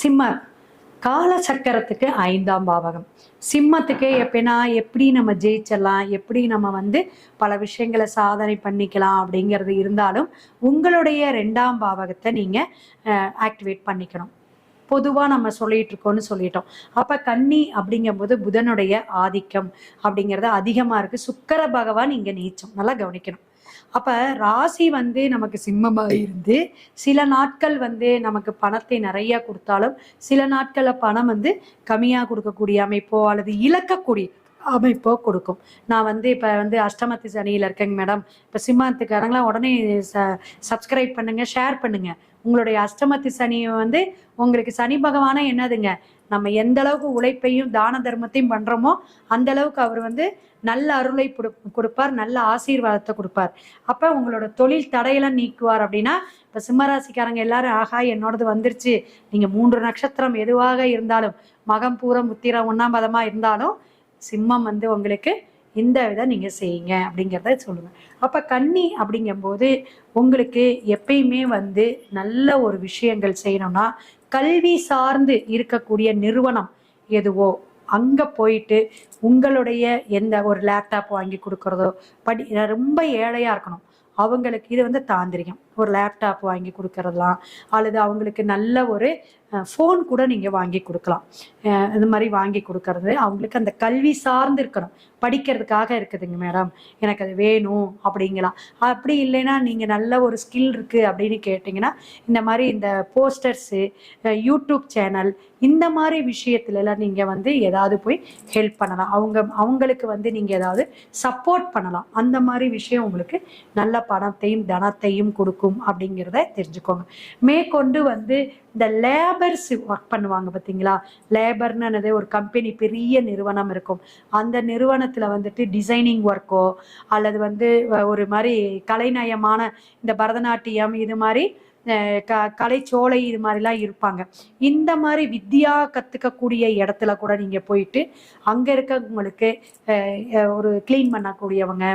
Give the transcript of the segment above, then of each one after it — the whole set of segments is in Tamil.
சிம்ம கால சக்கரத்துக்கு ஐந்தாம் பாவகம். சிம்மத்துக்கு எப்படின்னா எப்படி நம்ம ஜெயிச்சிடலாம் எப்படி நம்ம வந்து பல விஷயங்களை சாதனை பண்ணிக்கலாம் அப்படிங்கிறது இருந்தாலும் உங்களுடைய ரெண்டாம் பாவகத்தை நீங்கள் ஆக்டிவேட் பண்ணிக்கணும். பொதுவாக நம்ம சொல்லிட்டு இருக்கோம்னு சொல்லிட்டோம். அப்போ கன்னி அப்படிங்கும்போது புதனுடைய ஆதிக்கம் அப்படிங்கிறது அதிகமாக இருக்குது சுக்கர பகவான் இங்கே நீச்சம். நல்லா கவனிக்கணும். அப்போ ராசி வந்து நமக்கு சிம்மமாக இருந்து சில நாட்கள் வந்து நமக்கு பணத்தை நிறைய கொடுத்தாலும் சில நாட்களில் பணம் வந்து கம்மியாக கொடுக்கக்கூடிய அமைப்போ அல்லது இழக்கக்கூடிய அமைப்போ கொடுக்கும். நான் வந்து இப்போ வந்து அஷ்டமத்து சனியில் இருக்கேங்க மேடம் இப்போ சிம்மத்துக்காரங்களாம் உடனே ச சப்ஸ்கிரைப் பண்ணுங்க ஷேர் பண்ணுங்க. உங்களுடைய அஷ்டமத்து சனி வந்து உங்களுக்கு சனி பகவானா என்னதுங்க? நம்ம எந்த அளவுக்கு உழைப்பையும் தான தர்மத்தையும் பண்றோமோ அந்த அளவுக்கு அவர் வந்து நல்ல அருளை கொடுப்பார் நல்ல ஆசீர்வாதத்தை கொடுப்பார். அப்ப உங்களோட தொழில் தடையெல்லாம் நீக்குவார் அப்படின்னா இப்ப சிம்மராசிக்காரங்க எல்லாரும் ஆகா என்னோடது வந்துருச்சு. நீங்க மூன்று நட்சத்திரம் எதுவாக இருந்தாலும் மகம் பூரம் உத்திரம் ஒன்னாம் பதமா இருந்தாலும் சிம்மம் வந்து உங்களுக்கு இந்த இதை நீங்கள் செய்யுங்க அப்படிங்கிறத சொல்லுங்கள் அப்போ கன்னி அப்படிங்கும்போது உங்களுக்கு எப்பயுமே வந்து நல்ல ஒரு விஷயங்கள் செய்யணும்னா கல்வி சார்ந்து இருக்கக்கூடிய நிறுவனம் எதுவோ அங்கே போயிட்டு உங்களுடைய எந்த ஒரு லேப்டாப் வாங்கி கொடுக்குறதோ படி ரொம்ப ஏழையாக இருக்கணும். அவங்களுக்கு இது வந்து தாந்திரிகம். ஒரு லேப்டாப் வாங்கி கொடுக்கறதெல்லாம் அல்லது அவங்களுக்கு நல்ல ஒரு ஃபோன் கூட நீங்கள் வாங்கி கொடுக்கலாம். இது இந்த மாதிரி வாங்கி கொடுக்கறது அவங்களுக்கு அந்த கல்வி சார்ந்து இருக்கணும். படிக்கிறதுக்காக இருக்குதுங்க மேடம் எனக்கு அது வேணும் அப்படிங்கலாம் அப்படி இல்லைன்னா நீங்கள் நல்ல ஒரு ஸ்கில் இருக்குது அப்படின்னு கேட்டிங்கன்னா இந்த மாதிரி இந்த போஸ்டர்ஸு யூடியூப் சேனல் இந்த மாதிரி விஷயத்துலலாம் நீங்கள் வந்து ஏதாவது போய் ஹெல்ப் பண்ணலாம். அவங்க அவங்களுக்கு வந்து நீங்கள் ஏதாவது சப்போர்ட் பண்ணலாம். அந்த மாதிரி விஷயம் உங்களுக்கு நல்ல பணத்தையும் தனத்தையும் கொடுக்கும். அப்படிங்கிறத தெரிஞ்சுக்கோங்க. மேற்கொண்டு வந்து இந்த லேபர்ஸ் ஒர்க் பண்ணுவாங்க பார்த்தீங்களா? லேபர்னு என்னது? ஒரு கம்பெனி பெரிய நிறுவனம் இருக்கும். அந்த நிறுவனத்தில் வந்துட்டு டிசைனிங் ஒர்க்கோ அல்லது வந்து ஒரு மாதிரி கலைநயமான இந்த பரதநாட்டியம் இது மாதிரி க கலைச்சோலை இது மாதிரிலாம் இருப்பாங்க. இந்த மாதிரி வித்தியா கற்றுக்கக்கூடிய இடத்துல கூட நீங்கள் போயிட்டு அங்கே இருக்கவங்களுக்கு ஒரு க்ளீன் பண்ணக்கூடியவங்க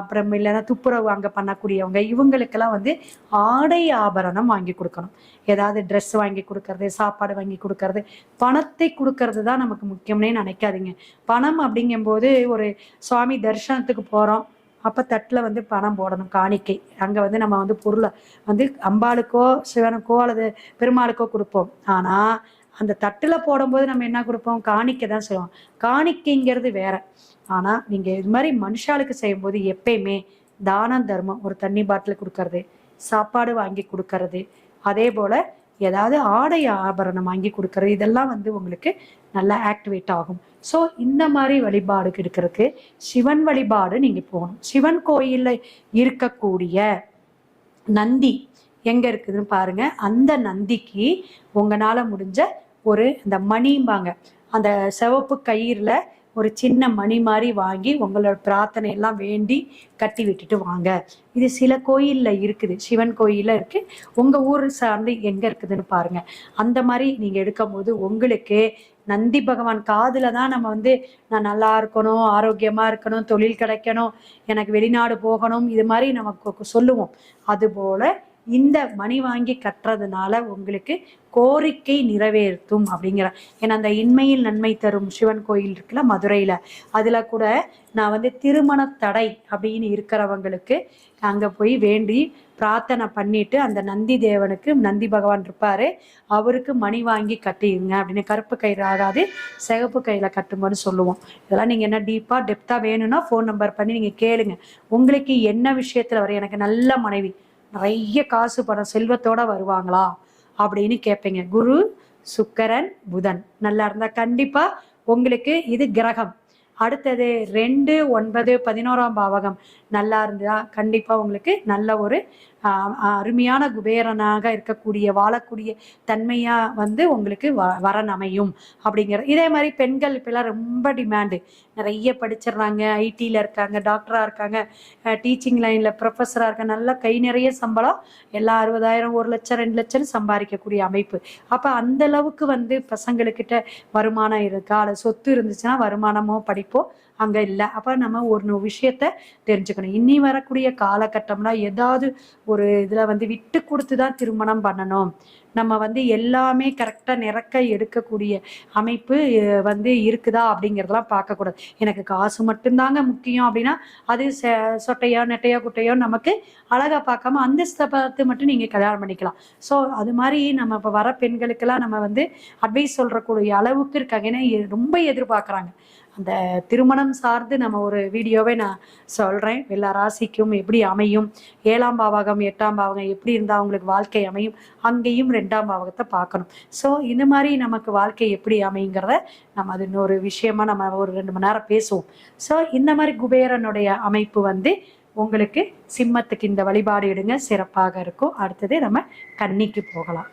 அப்புறம் இல்லைன்னா துப்புரவு அங்கே பண்ணக்கூடியவங்க இவங்களுக்கெல்லாம் வந்து ஆடை ஆபரணம் வாங்கி கொடுக்கணும். ஏதாவது ட்ரெஸ் வாங்கி கொடுக்கறது சாப்பாடு வாங்கி கொடுக்கறது பணத்தை கொடுக்கறது தான் நமக்கு முக்கியம்னே நினைக்காதீங்க. பணம் அப்படிங்கும்போது ஒரு சுவாமி தரிசனத்துக்கு போகிறோம் அப்போ தட்டில் வந்து பணம் போடணும் காணிக்கை. அங்கே வந்து நம்ம வந்து பொருளை வந்து அம்பாளுக்கோ சிவனுக்கோ அல்லது பெருமாளுக்கோ கொடுப்போம். ஆனால் அந்த தட்டில் போடும்போது நம்ம என்ன கொடுப்போம்? காணிக்கை தான் செய்வோம் காணிக்கைங்கிறது வேற. ஆனால் நீங்கள் இது மாதிரி மனுஷாளுக்கு செய்யும்போது எப்பயுமே தானம் தர்மம் ஒரு தண்ணி பாட்டில் கொடுக்கறது சாப்பாடு வாங்கி கொடுக்கறது அதே போல் ஏதாவது ஆடை ஆபரணம் வாங்கி கொடுக்கறது இதெல்லாம் வந்து உங்களுக்கு நல்லா ஆக்டிவேட் ஆகும். ஸோ இந்த மாதிரி வழிபாடு இருக்கிறதுக்கு சிவன் வழிபாடு நீங்கள் போகணும். சிவன் கோயிலில் இருக்கக்கூடிய நந்தி எங்கே இருக்குதுன்னு பாருங்கள் அந்த நந்திக்கு உங்களால் முடிஞ்ச ஒரு இந்த மணிம்பாங்க. அந்த சிவப்பு கயிறில் ஒரு சின்ன மணி மாதிரி வாங்கி உங்களோட பிரார்த்தனை எல்லாம் வேண்டி கட்டி விட்டுட்டு வாங்க. இது சில கோயிலில் இருக்குது. சிவன் கோயிலில் இருக்குது உங்கள் ஊர் சார்ந்து எங்கே இருக்குதுன்னு பாருங்க. அந்த மாதிரி நீங்க எடுக்கும்போது உங்களுக்கு நந்தி பகவான் காதில் தான் நம்ம வந்து நான் நல்லா இருக்கணும் ஆரோக்கியமாக இருக்கணும் தொழில் கிடைக்கணும் எனக்கு வெளிநாடு போகணும் இது மாதிரி நமக்கு சொல்லுவோம். அதுபோல் இந்த மணி வாங்கி கட்டுறதுனால உங்களுக்கு கோரிக்கை நிறைவேற்றும் அப்படிங்கிற ஏன்னா அந்த இன்மையில் நன்மை தரும் சிவன் கோயில் இருக்குல்ல மதுரையில். அதில் கூட நான் வந்து திருமண தடை அப்படின்னு இருக்கிறவங்களுக்கு அங்கே போய் வேண்டி பிரார்த்தனை பண்ணிட்டு அந்த நந்தி தேவனுக்கு நந்தி பகவான் இருப்பார். அவருக்கு மணி வாங்கி கட்டிடுங்க அப்படின்னு கருப்பு கயிறு ஆகாது சிகப்பு கையில் கட்டும்போது சொல்லுவோம். இதெல்லாம் நீங்கள் என்ன டீப்பாக டெப்த்தாக வேணும்னா ஃபோன் நம்பர் பண்ணி நீங்கள் கேளுங்க. உங்களுக்கு என்ன விஷயத்தில் வர எனக்கு நல்ல மனைவி நிறைய காசு பணம் செல்வத்தோட வருவாங்களா அப்படின்னு கேட்பீங்க குரு சுக்கரன் புதன். நல்லா இருந்தா கண்டிப்பா உங்களுக்கு இது கிரகம். அடுத்தது ரெண்டு ஒன்பது பதினோராம் பாவகம். நல்லா இருந்தா கண்டிப்பா உங்களுக்கு நல்ல ஒரு அருமையான குபேரனாக இருக்கக்கூடிய வாழக்கூடிய தன்மையா வந்து உங்களுக்கு வ- வரன் அமையும் அப்படிங்கிற. இதே மாதிரி பெண்கள் இப்பெல்லாம் ரொம்ப டிமாண்டு நிறைய படிச்சிடுறாங்க ஐடியில் இருக்காங்க டாக்டராக இருக்காங்க டீச்சிங் லைனில் ப்ரொஃபஸராக இருக்காங்க. நல்லா கை நிறைய சம்பளம். எல்லா அறுபதாயிரம் ஒரு லட்சம் ரெண்டு லட்சம் சம்பாதிக்கக்கூடிய அமைப்பு. அப்போ அந்த அளவுக்கு வந்து பசங்களுக்கிட்ட வருமானம் இருக்கா? அது சொத்து இருந்துச்சுன்னா வருமானமோ படிப்போ அங்கே இல்லை. அப்போ நம்ம ஒரு விஷயத்த தெரிஞ்சுக்கணும். இனி வரக்கூடிய காலகட்டம்னா ஏதாவது ஒரு இதில் வந்து விட்டு கொடுத்து தான் திருமணம் பண்ணணும். நம்ம வந்து எல்லாமே கரெக்டாக நிறக்க எடுக்கக்கூடிய அமைப்பு வந்து இருக்குதா அப்படிங்கிறதெல்லாம் பார்க்கக்கூடாது எனக்கு காசு மட்டும்தாங்க முக்கியம் அப்படின்னா அது சொட்டையோ நெட்டையோ குட்டையோ நமக்கு அழகாக பார்க்காம அந்தஸ்தை பார்த்து மட்டும் நீங்கள் கல்யாணம் பண்ணிக்கலாம். ஸோ அது மாதிரி நம்ம இப்போ வர பெண்களுக்கெல்லாம் நம்ம வந்து அட்வைஸ் சொல்கிறக்கூடிய அளவுக்கு இருக்காங்க. ஏன்னா எ- ரொம்ப எதிர்பார்க்குறாங்க. அந்த திருமணம் சார்ந்து நம்ம ஒரு வீடியோவை நான் சொல்கிறேன் எல்லா ராசிக்கும் எப்படி அமையும்? ஏழாம் பாவகம் எட்டாம் பாவகம் எப்படி இருந்தால் அவங்களுக்கு வாழ்க்கை அமையும்? அங்கேயும் ரெண்டாம் பாவகத்தை பார்க்கணும். ஸோ இந்த மாதிரி நமக்கு வாழ்க்கை எப்படி அமையுங்கிறத நம்ம அது இன்னொரு விஷயமா நம்ம ஒரு ரெண்டு மணி நேரம் பேசுவோம். ஸோ இந்த மாதிரி குபேரனுடைய அமைப்பு வந்து உங்களுக்கு சிம்மத்துக்கு இந்த வழிபாடு எடுங்க. சிறப்பாக இருக்கும். அடுத்தது நம்ம கன்னிக்கு போகலாம்.